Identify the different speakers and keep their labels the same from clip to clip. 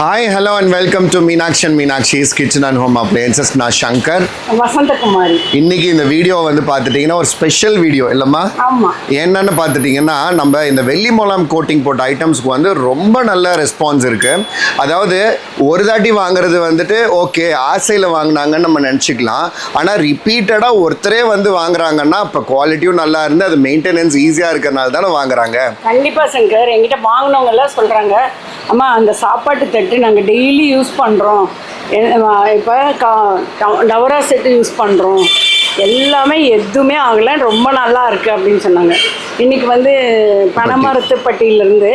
Speaker 1: Hi hello and welcome to Meenakshi and Meenakshi's kitchen and home appliances நான் சங்கர்.
Speaker 2: வசந்தகுமாரி.
Speaker 1: இன்னைக்கு இந்த video வந்து பார்த்துட்டிங்கன்னா ஒரு ஸ்பெஷல் வீடியோ இல்லைம்மா?
Speaker 2: ஆமா.
Speaker 1: என்னன்னு பார்த்துட்டிங்கன்னா நம்ம இந்த வெள்ளி மூலம் கோட்டிங் போட்ட ஐட்டம்ஸ்க்கு வந்து ரொம்ப நல்ல ரெஸ்பான்ஸ் இருக்குது அதாவது ஒரு தாட்டி வாங்குறது வந்துட்டு ஓகே ஆசையில் வாங்கினாங்கன்னு நம்ம நினச்சிக்கலாம். ஆனால் ரிப்பீட்டடாக ஒருத்தரே வந்து வாங்குறாங்கன்னா இப்போ குவாலிட்டியும் நல்லா இருந்து அது மெயின்டெனன்ஸ் ஈஸியாக இருக்கிறனால தானே வாங்குறாங்க.
Speaker 2: கண்டிப்பா சங்கர். என்கிட்ட வாங்கினவங்க எல்லாம் சொல்றாங்க அம்மா அந்த சாப்பாட்டு தட்டு நாங்கள் டெய்லி யூஸ் பண்ணுறோம் இப்போ டவரா செட்டு யூஸ் பண்ணுறோம் எல்லாமே எதுவுமே ஆகலை. ரொம்ப நல்லா இருக்கு அப்படின்னு சொன்னாங்க. இன்னைக்கு வந்து பனைமரத்துப்பட்டியிலேருந்து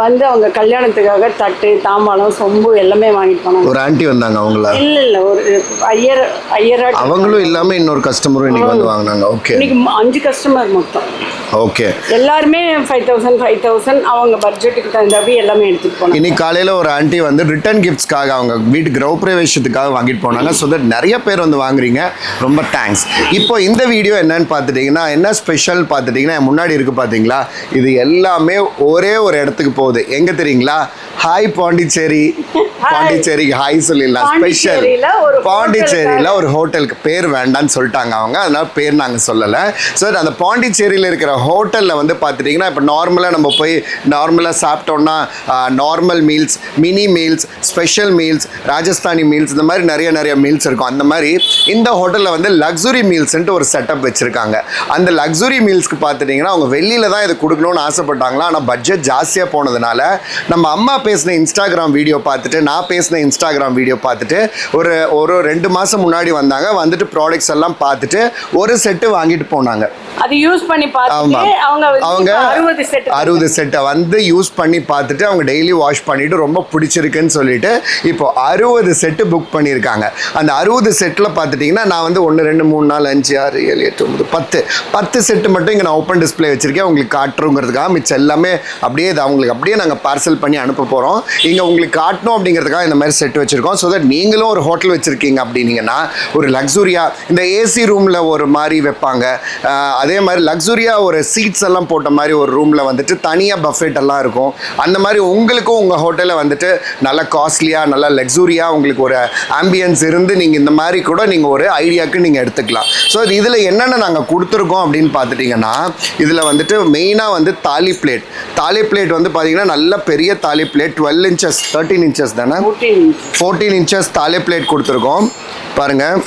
Speaker 2: வந்து அவங்க கல்யாணத்துக்காக தட்டு தாம்பாளம் சொம்பு எல்லாமே வாங்கிட்டு போனாங்க.
Speaker 1: ஒரு ஆண்டி வந்தாங்க அவங்கள?
Speaker 2: இல்லை இல்லை ஒரு ஐயர் ஐயரா
Speaker 1: அவங்களும் இல்லாமல் இன்னொரு கஸ்டமரும் இன்னைக்கு வந்து வாங்கினாங்க. ஓகே
Speaker 2: இன்னைக்கு அஞ்சு கஸ்டமர் மொத்தம்.
Speaker 1: ஓகே
Speaker 2: எல்லாருமே ஃபைவ் தௌசண்ட் ஃபைவ் தௌசண்ட் அவங்க பட்ஜெட்டுக்கு தகுந்தாப்பி எல்லாமே எடுத்துட்டு போனாங்க.
Speaker 1: இன்னைக்கு காலையில் ஒரு ஆண்டி வந்து ரிட்டர்ன் கிஃப்ட்ஸ்க்காக அவங்க வீட்டு கிரகப்பிரவேசத்துக்காக வாங்கிட்டு போனாங்க. ஸோ தட் நிறைய பேர் வந்து வாங்குறீங்க. ரொம்ப தேங்க்ஸ் இப்போ இந்த வீடியோ என்னன்னு பார்த்துட்டிங்கன்னா என்ன ஸ்பெஷல் பார்த்துட்டிங்கன்னா முன்னாடி இருக்குது பார்த்தீங்களா? இது எல்லாமே ஒரே ஒரு இடத்துக்கு போகுது. எங்கே தெரியுங்களா? ஹாய் பாண்டிச்சேரி பாண்டிச்சேரிக்கு ஹாய் சொல்லிடலாம். ஸ்பெஷல்
Speaker 2: பாண்டிச்சேரியில ஒரு
Speaker 1: ஹோட்டலுக்கு பேர் வேண்டாம்னு சொல்லிட்டாங்க அவங்க. அதனால பேர் நாங்கள் சொல்லலை. ஸோ அந்த பாண்டிச்சேரியில் இருக்கிற ஹோட்டலில் வந்து பார்த்துட்டிங்கன்னா இப்போ நார்மலாக நம்ம போய் நார்மலாக சாப்பிட்டோம்னா normal meals mini meals special meals Rajasthani meals இந்த மாதிரி நிறைய நிறைய மீல்ஸ் இருக்கும். அந்த மாதிரி இந்த ஹோட்டலில் வந்து லக்ஸுரி மீல்ஸ்ன்ட்டு ஒரு செட்டப் வச்சுருக்காங்க. அந்த லக்ஸுரி மீல்ஸ்க்கு பார்த்துட்டிங்கன்னா அவங்க வெளியில் தான் இது கொடுக்கணும்னு ஆசைப்பட்டாங்களா? ஆனால் பட்ஜெட் ஜாஸ்தியாக போனதுனால நம்ம அம்மா பேசின இன்ஸ்டாகிராம் வீடியோ பார்த்துட்டு நான் பேசின இன்ஸ்டாகிராம் வீடியோ பார்த்துட்டு ஒரு ஒரு ரெண்டு மாதம் முன்னாடி வந்தாங்க. வந்துட்டு ப்ராடக்ட்ஸ் எல்லாம் பார்த்துட்டு ஒரு செட்டு வாங்கிட்டு போனாங்க.
Speaker 2: அது யூஸ் பண்ணி பார்த்துட்டு அவங்க
Speaker 1: அவங்க
Speaker 2: அறுபது செட்
Speaker 1: அறுபது செட்டை வந்து யூஸ் பண்ணி பார்த்துட்டு அவங்க டெய்லி வாஷ் பண்ணிட்டு ரொம்ப பிடிச்சிருக்குன்னு சொல்லிட்டு இப்போ அறுபது செட்டு புக் பண்ணியிருக்காங்க. அந்த அறுபது செட்டில் பார்த்துட்டிங்கன்னா நான் வந்து ஒன்று ரெண்டு மூணு நாலு அஞ்சு ஆறு ஏழு எட்டு ஒன்பது பத்து. பத்து செட்டு மட்டும் இங்கே நான் ஓப்பன் டிஸ்ப்ளே வச்சிருக்கேன். உங்களுக்கு காட்டுறோங்கிறதுக்காக மிச்சம் எல்லாமே அப்படியே இது அவங்களுக்கு அப்படியே நாங்கள் பார்சல் பண்ணி அனுப்ப போகிறோம் இங்கே உங்களுக்கு காட்டணும் அப்படிங்கிறதுக்காக இந்த மாதிரி செட் வச்சுருக்கோம். ஸோ தட் நீங்களும் ஒரு ஹோட்டல் வச்சுருக்கீங்க அப்படின்னீங்கன்னா ஒரு லக்ஸுரியாக இந்த ஏசி ரூமில் ஒரு மாதிரி வைப்பாங்க. அதே மாதிரி லக்ஸுரியாக ஒரு சீட்ஸ் எல்லாம் போட்ட மாதிரி ஒரு ரூமில் வந்துட்டு தனியாக பஃபெட் எல்லாம் இருக்கும். அந்த மாதிரி உங்களுக்கும் உங்கள் ஹோட்டலில் வந்துட்டு நல்ல காஸ்ட்லியாக நல்லா லக்ஸுரியாக உங்களுக்கு ஒரு ஆம்பியன்ஸ் இருந்து நீங்கள் இந்த மாதிரி கூட நீங்கள் ஒரு ஐடியாவுக்கு நீங்கள் எடுத்துக்கலாம். ஸோ இது இதில் என்னென்ன நாங்கள் கொடுத்துருக்கோம் அப்படின்னு பார்த்துட்டிங்கன்னா இதில் வந்துட்டு மெயினாக வந்து தாலி பிளேட் தாலி பிளேட் வந்து பார்த்திங்கன்னா நல்ல பெரிய thali plate twelve inches thirteen inches தானே?
Speaker 2: ஃபோர்டீன்
Speaker 1: இன்ச்சஸ் தாலே பிளேட் கொடுத்துருக்கோம். பாருங்கள்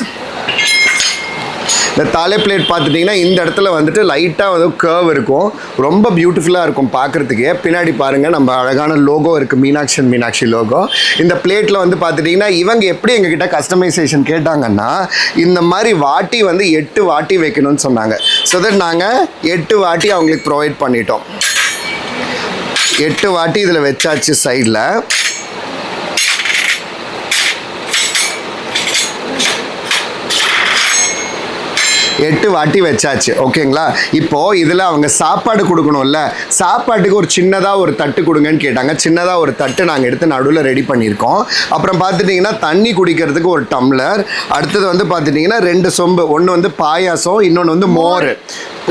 Speaker 1: இந்த தாலே பிளேட் பார்த்துட்டிங்கன்னா இந்த இடத்துல வந்துட்டு லைட்டாக வந்து கேர்வ் இருக்கும். ரொம்ப பியூட்டிஃபுல்லாக இருக்கும் பார்க்குறதுக்கே. பின்னாடி பாருங்கள் நம்ம அழகான லோகோ இருக்குது மீனாட்சி and மீனாட்சி லோகோ இந்த பிளேட்டில் வந்து பார்த்துட்டிங்கன்னா இவங்க எப்படி எங்ககிட்ட கஸ்டமைசேஷன் கேட்டாங்கன்னா இந்த மாதிரி வாட்டி வந்து எட்டு வாட்டி வைக்கணும்னு சொன்னாங்க. ஸோ தட் நாங்கள் எட்டு வாட்டி அவங்களுக்கு ப்ரொவைட் பண்ணிட்டோம். எட்டு வாட்டி இதில் வச்சாச்சு சைடில் எட்டு வாட்டி வச்சாச்சு ஓகேங்களா இப்போ இதில் அவங்க சாப்பாடு கொடுக்கணும்ல சாப்பாட்டுக்கு ஒரு சின்னதாக ஒரு தட்டு கொடுங்கன்னு கேட்டாங்க. சின்னதாக ஒரு தட்டு நாங்கள் எடுத்து நடுவில் ரெடி பண்ணியிருக்கோம். அப்புறம் பார்த்துட்டிங்கன்னா தண்ணி குடிக்கிறதுக்கு ஒரு டம்ளர் அடுத்தது வந்து பார்த்துட்டிங்கன்னா ரெண்டு சொம்பு ஒன்று வந்து பாயாசம் இன்னொன்று வந்து மோர்.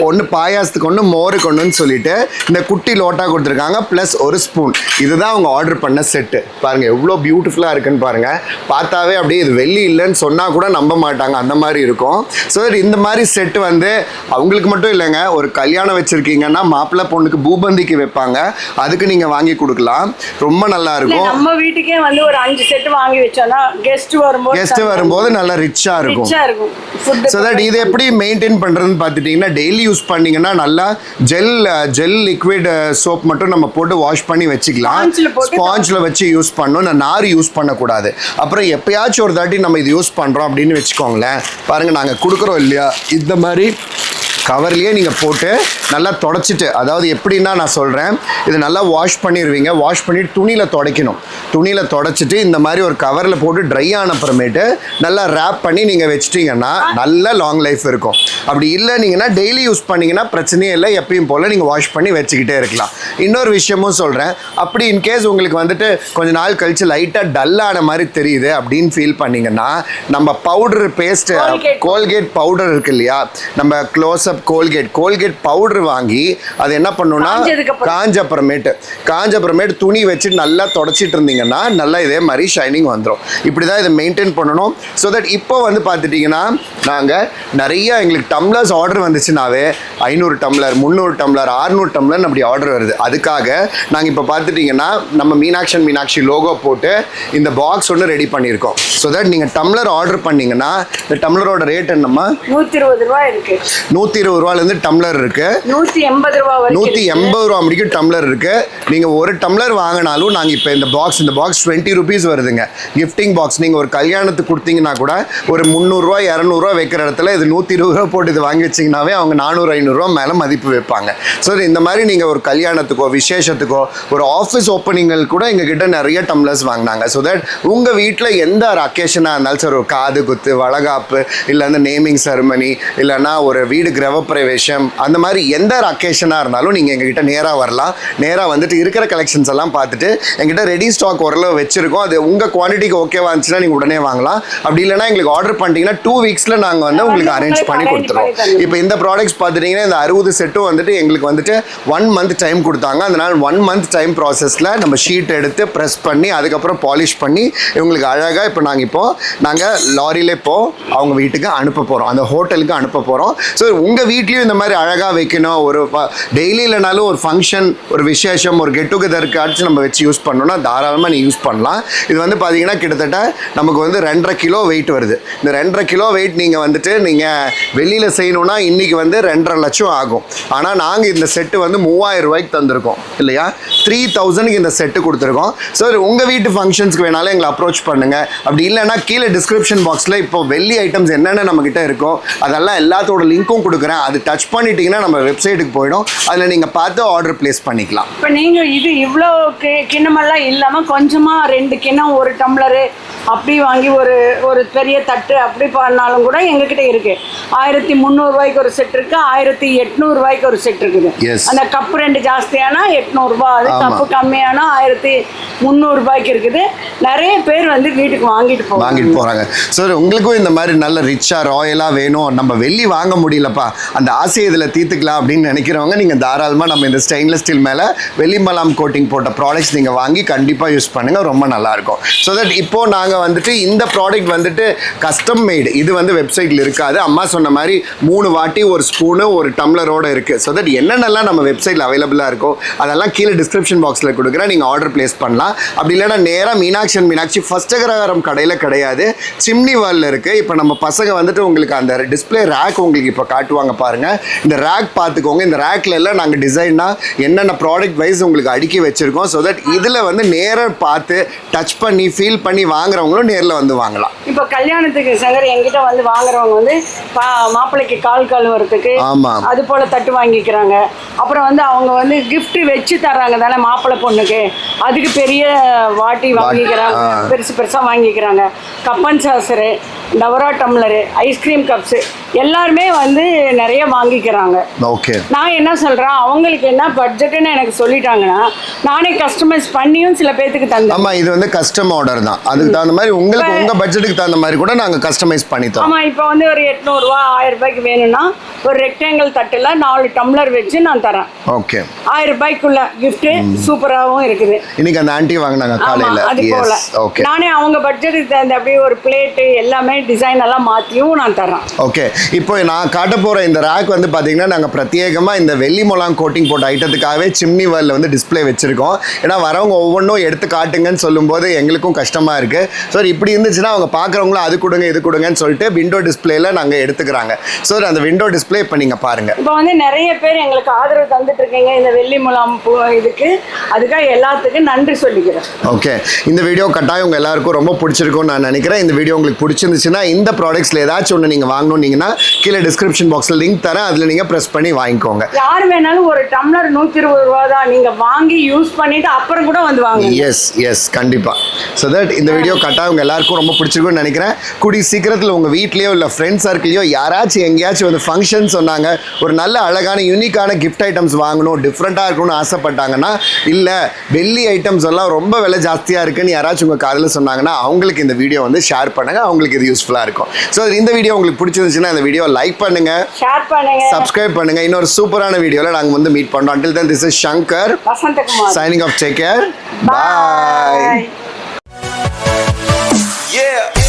Speaker 1: ஒன்று பாயாசத்துக்கு ஒன்று மோருக்கு ஒன்றுன்னு சொல்லிட்டு இந்த குட்டி லோட்டா கொடுத்துருக்காங்க ப்ளஸ் ஒரு ஸ்பூன் இதுதான் அவங்க ஆர்டர் பண்ண செட்டு பாருங்கள் எவ்வளோ பியூட்டிஃபுல்லாக இருக்குன்னு பாருங்கள் பார்த்தாவே அப்படியே இது வெள்ளி இல்லைன்னு சொன்னால் கூட நம்ப மாட்டாங்க அந்த மாதிரி இருக்கும். ஸோ இந்த மாதிரி செட்டு வந்து அவங்களுக்கு மட்டும் இல்லைங்க ஒரு கல்யாணம் வச்சுருக்கீங்கன்னா மாப்பிள்ளை பொண்ணுக்கு பூபந்திக்கு வைப்பாங்க. அதுக்கு நீங்கள் வாங்கி கொடுக்கலாம். ரொம்ப நல்லா இருக்கும்.
Speaker 2: நம்ம வீட்டுக்கே வந்து ஒரு அஞ்சு செட் வாங்கி வச்சோம்னா கெஸ்ட் வரும்போது
Speaker 1: கெஸ்ட் வரும்போது நல்லா ரிச்சாக இருக்கும். ஸோ தட் இது எப்படி மெயின்டைன் பண்ணுறதுன்னு பார்த்துட்டிங்கன்னா டெய்லி யூஸ் பண்ணீங்கன்னா நல்லா ஜெல் ஜெல் லிக்விட் சோப் மட்டும் நம்ம போட்டு வாஷ் பண்ணி வச்சுக்கலாம். ஸ்பாஞ்சில் வச்சு யூஸ் பண்ணணும். நான் நார் யூஸ் பண்ணக்கூடாது. அப்புறம் எப்பயாச்சும் ஒரு தாட்டி நம்ம இது யூஸ் பண்ணுறோம் அப்படின்னு வச்சுக்கோங்களேன். பாருங்கள் நாங்கள் கொடுக்குறோம் இல்லையா? இந்த மாதிரி கவர்லேயே நீங்கள் போட்டு நல்லா தொடச்சிட்டு அதாவது எப்படின்னா நான் சொல்கிறேன் இது நல்லா வாஷ் பண்ணிடுவீங்க வாஷ் பண்ணிட்டு துணியில் துடைக்கணும். துணியில் தொடச்சிட்டு இந்த மாதிரி ஒரு கவரில் போட்டு ட்ரை ஆன அப்புறமேட்டு நல்லா ரேப் பண்ணி நீங்கள் வச்சிட்டிங்கன்னா நல்ல லாங் லைஃப் இருக்கும். அப்படி இல்லைனீங்கன்னா டெய்லி யூஸ் பண்ணீங்கன்னா பிரச்சனையே இல்லை. எப்பயும் போல் நீங்கள் வாஷ் பண்ணி வச்சுக்கிட்டே இருக்கலாம். இன்னொரு விஷயமும் சொல்கிறேன் அப்படி இன்கேஸ் உங்களுக்கு வந்துட்டு கொஞ்ச நாள் கழிச்சு லைட்டாக டல்லான மாதிரி தெரியுது அப்படின்னு ஃபீல் பண்ணீங்கன்னா நம்ம powder paste
Speaker 2: Colgate.
Speaker 1: Colgate powder இருக்கு இல்லையா? நம்ம க்ளோஸ் கோல்கேட் கோல்கேட் பவுடர் வாங்கி அது என்ன
Speaker 2: அப்புறம்.
Speaker 1: காஞ்ச அப்புறமேட்டு காஞ்ச அப்புறமேட்டு துணி வச்சு நல்லா தொடச்சிட்டு இருந்தீங்கன்னா நல்லா இதே மாதிரி ஷைனிங் வந்துடும் இப்படி தான் இதை மெயின்டைன் பண்ணணும். ஸோ தட் இப்போ வந்து பார்த்துட்டிங்கன்னா நாங்கள் நிறைய எங்களுக்கு டம்ளர்ஸ் ஆர்டர் வந்துச்சுனாவே ஐநூறு டம்ளர் முந்நூறு டம்ளர் ஆறுநூறு டம்ளர் அப்படி ஆர்டர் வருது. அதுக்காக நாங்கள் இப்போ பார்த்துட்டிங்கன்னா நம்ம மீனாட்சன் மீனாட்சி லோகோ போட்டு இந்த பாக்ஸ் ஒன்று ரெடி பண்ணியிருக்கோம். ஸோ தட் நீங்கள் டம்ளர் ஆர்டர் பண்ணீங்கன்னா இந்த டம்ளரோட ரேட் என்னம்மா?
Speaker 2: நூத்தி இருபது ரூபாய் இருக்கு.
Speaker 1: நூற்றி இருபது ரூபாலேருந்து டம்ளர் இருக்குது
Speaker 2: நூத்தி எண்பது வரைக்கும்
Speaker 1: நூற்றி. எண்பது ரூபா முடிக்கும் டம்ளர் இருக்கு. நீங்கள் ஒரு டம்ளர் வாங்கினாலும் நாங்கள் இப்போ இந்த பாக்ஸ் இந்த பாக்ஸ் டுவெண்ட்டி ருபீஸ் வருதுங்க. கிஃப்டிங் பாக்ஸ் நீங்கள் ஒரு கல்யாணத்துக்கு கொடுத்தீங்கன்னா கூட ஒரு முந்நூறுரூவா இரநூறுவா வைக்கிற இடத்துல இது நூற்றி இருபது ரூபா போட்டு இது வாங்கி வச்சிங்கனாவே அவங்க நானூறு ஐநூறுரூவா மேலே மதிப்பு வைப்பாங்க. ஸோ இந்த மாதிரி நீங்கள் ஒரு கல்யாணத்துக்கோ விசேஷத்துக்கோ ஒரு ஆஃபீஸ் ஓப்பனிங்கள் கூட எங்ககிட்ட நிறைய டம்ளர்ஸ் வாங்கினாங்க. ஸோ தட் உங்கள் வீட்டில் எந்த ஒரு அக்கேஷனாக இருந்தாலும் சார் ஒரு காது குத்து வளகாப்பு இல்லை அந்த நேமிங் செரமனி இல்லைன்னா ஒரு வீடு கிரகப்பிரவேசம் அந்த மாதிரி எந்த ஒரு அக்கேஷனாக இருந்தாலும் நீங்கள் எங்ககிட்ட நேராக வரலாம். நேராக வந்துட்டு இருக்கிற கலெக்ஷன்ஸ் எல்லாம் பார்த்துட்டு எங்கிட்ட ரெடி ஸ்டாக் ஓரளவு வச்சிருக்கோம். அது உங்கள் குவான்டிட்டிக்கு ஓகேவா இருந்துச்சுன்னா நீங்கள் உடனே வாங்கலாம். அப்படி இல்லைன்னா எங்களுக்கு ஆர்டர் பண்ணிட்டீங்கன்னா டூ வீக்ஸில் நாங்கள் வந்து உங்களுக்கு அரேஞ்ச் பண்ணி கொடுத்துருவோம். இப்போ இந்த ப்ராடக்ட்ஸ் பார்த்துட்டிங்கன்னா இந்த அறுபது செட்டும் வந்துட்டு எங்களுக்கு வந்துட்டு ஒன் மந்த் டைம் கொடுத்தாங்க. அதனால் ஒன் மந்த் டைம் ப்ராசஸில் நம்ம ஷீட் எடுத்து ப்ரெஸ் பண்ணி அதுக்கப்புறம் பாலிஷ் பண்ணி இவங்களுக்கு அழகாக இப்போ நாங்கள் இப்போ நாங்கள் லாரியில இப்போ அவங்க வீட்டுக்கு அனுப்ப போகிறோம் அந்த ஹோட்டலுக்கு அனுப்ப போகிறோம் ஸோ உங்கள் வீட்லேயும் இந்த மாதிரி அழகாக வைக்கணும். ஒரு டெய்லி இல்லைனாலும் ஒரு ஃபங்க்ஷன் ஒரு விசேஷம் ஒரு கெட் டுகெதருக்கு அடிச்சு நம்ம வச்சு யூஸ் பண்ணோம்னா தாராளமாக நீ யூஸ் பண்ணலாம். இது வந்து பார்த்தீங்கன்னா கிட்டத்தட்ட நமக்கு வந்து ரெண்டரை கிலோ வெயிட் வருது. இந்த ரெண்டரை கிலோ வெயிட் நீங்கள் வந்துட்டு நீங்கள் வெளியில் செய்யணும்னா இன்றைக்கி வந்து ரெண்டரை லட்சம் ஆகும். ஆனால் நாங்கள் இந்த செட்டு வந்து மூவாயிரம் ரூபாய்க்கு தந்திருக்கோம். இல்லையா? த்ரீ தௌசண்ட்க்கு இந்த செட்டு கொடுத்துருக்கோம். ஸோ உங்கள் வீட்டு ஃபங்க்ஷன்ஸ்க்கு வேணாலும் எங்களை அப்ரோச் பண்ணுங்கள் அப்படி இல்லைன்னா கீழே டிஸ்கிரிப்ஷன் பாக்ஸில் இப்போ வெள்ளி ஐட்டம்ஸ் என்னென்ன நம்மக்கிட்ட இருக்கோ அதெல்லாம் எல்லாத்தோட லிங்க்கும் கொடுக்குறேன். அது டச் பண்ணிட்டீங்கன்னா நம்ம வெப்சைட்டுக்கு போயிடும். அதில் நீங்கள் பார்த்து ஆர்டர் ப்ளேஸ் பண்ணிக்கலாம்.
Speaker 2: இப்போ நீங்கள் இது இவ்வளோ கிண்ணமெல்லாம் இல்லாமல் கொஞ்சமாக ரெண்டு கிண்ணம் ஒரு டம்ளரு அப்படி வாங்கி ஒரு ஒரு பெரிய தட்டு அப்படி பண்ணாலும் கூட எங்ககிட்ட இருக்கு. ஆயிரத்தி முந்நூறுரூவாய்க்கு ஒரு செட் இருக்கு ஆயிரத்தி எட்நூறுரூவாய்க்கு ஒரு செட் இருக்குது. அந்த கப்பு ரெண்டு ஜாஸ்தியானா எட்நூறுபா அது. கப்பு கம்மியானா ஆயிரத்தி முந்நூறுபாய்க்கு இருக்குது. நிறைய பேர் வந்து வீட்டுக்கு வாங்கிட்டு போவாங்க.
Speaker 1: வாங்கிட்டு போகிறாங்க ஸோ உங்களுக்கும் இந்த மாதிரி நல்ல ரிச்சாக ராயலாக வேணும். நம்ம வெள்ளி வாங்க முடியலப்பா. அந்த ஆசையை இதில் தீர்த்துக்கலாம் அப்படின்னு நினைக்கிறவங்க நீங்கள் தாராளமாக நம்ம இந்த ஸ்டெயின்லெஸ் ஸ்டீல் மேலே வெளிமலாம் கோட்டிங் போட்ட ப்ராடக்ட்ஸ் நீங்கள் வாங்கி கண்டிப்பாக யூஸ் பண்ணுங்கள் ரொம்ப நல்லாயிருக்கும் ஸோ தட் இப்போது நாங்கள் வந்துட்டு இந்த ப்ராடக்ட் வந்துட்டு கஸ்டம் மேடு இது வந்து வெப்சைட்டில் இருக்காது. அம்மா சொன்ன மாதிரி மூணு வாட்டி ஒரு ஸ்பூனு ஒரு டம்ளரோட இருக்குது ஸோ தட் என்னென்னலாம் நம்ம வெப்சைட்டில் அவைலபிளாக இருக்கோ அதெல்லாம் கீழே டிஸ்கிரிப்ஷன் பாக்ஸில் கொடுக்குறேன். நீங்கள் ஆர்டர் ப்ளேஸ் பண்ணலாம். அப்படி இல்லைன்னா நேராக மீனாட்சி அண்ட் மீனாட்சி ஃபர்ஸ்ட் அகரகாரம் கடையில் கிடையாது. சிம்னி வேலில் இருக்குது இப்போ நம்ம பசங்க வந்துட்டு உங்களுக்கு அந்த டிஸ்ப்ளே ரேக் உங்களுக்கு இப்போ காட்டுவாங்க. பாருங்கள் இந்த ரேக் பார்த்துக்கோங்க. இந்த ரேக்ல எல்லாம் நாங்கள் டிசைனாக என்னென்ன ப்ராடக்ட் வைஸ் உங்களுக்கு அடுக்கி வச்சுருக்கோம். ஸோ தட் இதில் வந்து நேராக பார்த்து டச் பண்ணி ஃபீல் பண்ணி வாங்குறவங்களும் நேரில் வந்து வாங்கலாம்.
Speaker 2: இப்போ கல்யாணத்துக்கு சங்கர் என்கிட்ட வந்து வாங்குறவங்க வந்து மாப்பிள்ளைக்கு கால் கழுவுறதுக்கு
Speaker 1: ஆமாம்
Speaker 2: அது போல தட்டு வாங்கிக்கிறாங்க. அப்புறம் வந்து அவங்க வந்து gift வச்சு தர்றாங்க தானே மாப்பிள்ளை பொண்ணுக்கு. அதுக்கு பெரிய வாட்டி வாங்கிக்கிறாங்க. பெருசு பெருசாக வாங்கிக்கிறாங்க. கப்பன் சாசரு டவரா டம்ளரு ஐஸ்கிரீம் கப்ஸு எல்லாருமே வந்து நிறைய வாங்கிக்கிறாங்க.
Speaker 1: ஓகே.
Speaker 2: நான் என்ன சொல்கிறேன் அவங்களுக்கு என்ன பட்ஜெட்டுன்னு எனக்கு சொல்லிட்டாங்கன்னா நானே கஸ்டமைஸ் பண்ணியும் சில பேர்த்துக்கு தந்தேன்.
Speaker 1: ஆமாம் இது வந்து கஸ்டம் ஆர்டர் தான். அதுக்கு தகுந்த மாதிரி உங்களுக்கு உங்கள் பட்ஜெட்டுக்கு தகுந்த மாதிரி கூட நாங்கள் கஸ்டமைஸ் பண்ணி தரோம்.
Speaker 2: ஆமாம் இப்போ வந்து ஒரு எட்நூறுரூவா ஆயிரம் ரூபாய்க்கு வேணும்னா ஒரு ரெக்டாங்கிள் தட்டில் நாலு டம்ளர் வச்சு நான் தரேன்.
Speaker 1: ஓகே.
Speaker 2: ஆயிரம் ரூபாய்க்குள்ள gift சூப்பராகவும் இருக்குது.
Speaker 1: இன்னைக்கு அந்த ஆண்டி வாங்கினாங்க காலையில்.
Speaker 2: அது போல.
Speaker 1: ஓகே
Speaker 2: நானே அவங்க பட்ஜெட்டுக்கு தகுந்த அப்படியே ஒரு பிளேட்டு எல்லாமே டிசைன் எல்லாம் மாற்றியும் நான் தரேன்
Speaker 1: ஓகே இப்போ நான் காட்ட போகிற இந்த ரேக் வந்து பார்த்தீங்கன்னா நாங்கள் பிரத்யேகமாக இந்த வெள்ளி மொலாம் கோட்டிங் போட்ட ஐட்டத்துக்காகவே சிம்னி வேர்ல்டில் வந்து டிஸ்ப்ளே வச்சுருக்கோம். ஏன்னா வரவங்க ஒவ்வொன்றும் எடுத்து காட்டுங்கன்னு சொல்லும்போது எங்களுக்கும் கஷ்டமாக இருக்குது ஸோ இப்படி இருந்துச்சுன்னா அவங்க பார்க்குறவங்களும் அது கொடுங்க இது கொடுங்கன்னு சொல்லிட்டு விண்டோ டிஸ்ப்ளேல நாங்கள் எடுத்துக்கிறாங்க. ஸோ அந்த விண்டோ டிஸ்ப்ளே இப்போ நீங்கள் பாருங்கள்
Speaker 2: இப்போ வந்து நிறைய பேர் எங்களுக்கு ஆதரவு தந்துட்டு இருக்கீங்க இந்த வெள்ளி முலாம் இதுக்கு. அதுக்காக எல்லாத்துக்கும் நன்றி சொல்லிக்கிறேன்.
Speaker 1: ஓகே இந்த வீடியோ கட்டாயம் உங்கள் எல்லாருக்கும் ரொம்ப பிடிச்சிருக்கும்னு நான் நினைக்கிறேன். இந்த வீடியோ உங்களுக்கு பிடிச்சிருந்துச்சுன்னா இந்த ப்ராடக்ட்ஸில் ஏதாச்சும் ஒன்று நீங்கள் வாங்கணுன்னீங்கன்னா கீழே டிஸ்கிரிப்ஷன் பாக்ஸில் லிங்க் தரேன். அதில் நீங்கள் ப்ரெஸ் பண்ணி வாங்கிக்கோங்க.
Speaker 2: யார் வேணாலும் ஒரு டம்ளர் நூற்றி இருபது ரூபா தான் நீங்கள் வாங்கி யூஸ் பண்ணிட்டு அப்புறம் கூட வந்து வாங்க
Speaker 1: எஸ் எஸ் கண்டிப்பாக ஸோ தட் இந்த வீடியோ கட்டாக உங்கள் எல்லாருக்கும் ரொம்ப பிடிச்சிருக்கும்னு நினைக்கிறேன். கூடி சீக்கிரத்தில் உங்கள் வீட்லேயோ இல்லை ஃப்ரெண்ட்ஸ் சர்க்கிளையோ யாராச்சும் எங்கேயாச்சும் வந்து ஃபங்க்ஷன் சொன்னாங்க ஒரு நல்ல அழகான யூனிக்கான கிஃப்ட் ஐட்டம்ஸ் வாங்கணும் டிஃப்ரெண்ட்டாக இருக்கணும்னு ஆசைப்பட்டாங்கன்னா இல்லை வெள்ளி ஐட்டம்ஸ் எல்லாம் ரொம்ப விலை ஜாஸ்தியாக இருக்குன்னு யாராச்சும் உங்கள் காதில் சொன்னாங்கன்னா அவங்களுக்கு இந்த வீடியோ வந்து ஷேர் பண்ணுங்கள் அவங்களுக்கு இது யூஸ்ஃபுல்லாக இருக்கும். ஸோ இந்த வீடியோ உங்களுக்கு பிடிச்சிருந்துச்சுன்னா இந்த வீடியோ லைக் பண்ணுங்க.
Speaker 2: ஷேர் பண்ணுங்க.
Speaker 1: சப்ஸ்கிரைப் பண்ணுங்க. இன்னொரு சூப்பரான வீடியோவில் நாங்கள் வந்து மீட் பண்ணுறோம் until then this is Shankar signing off take care
Speaker 2: bye Yeah.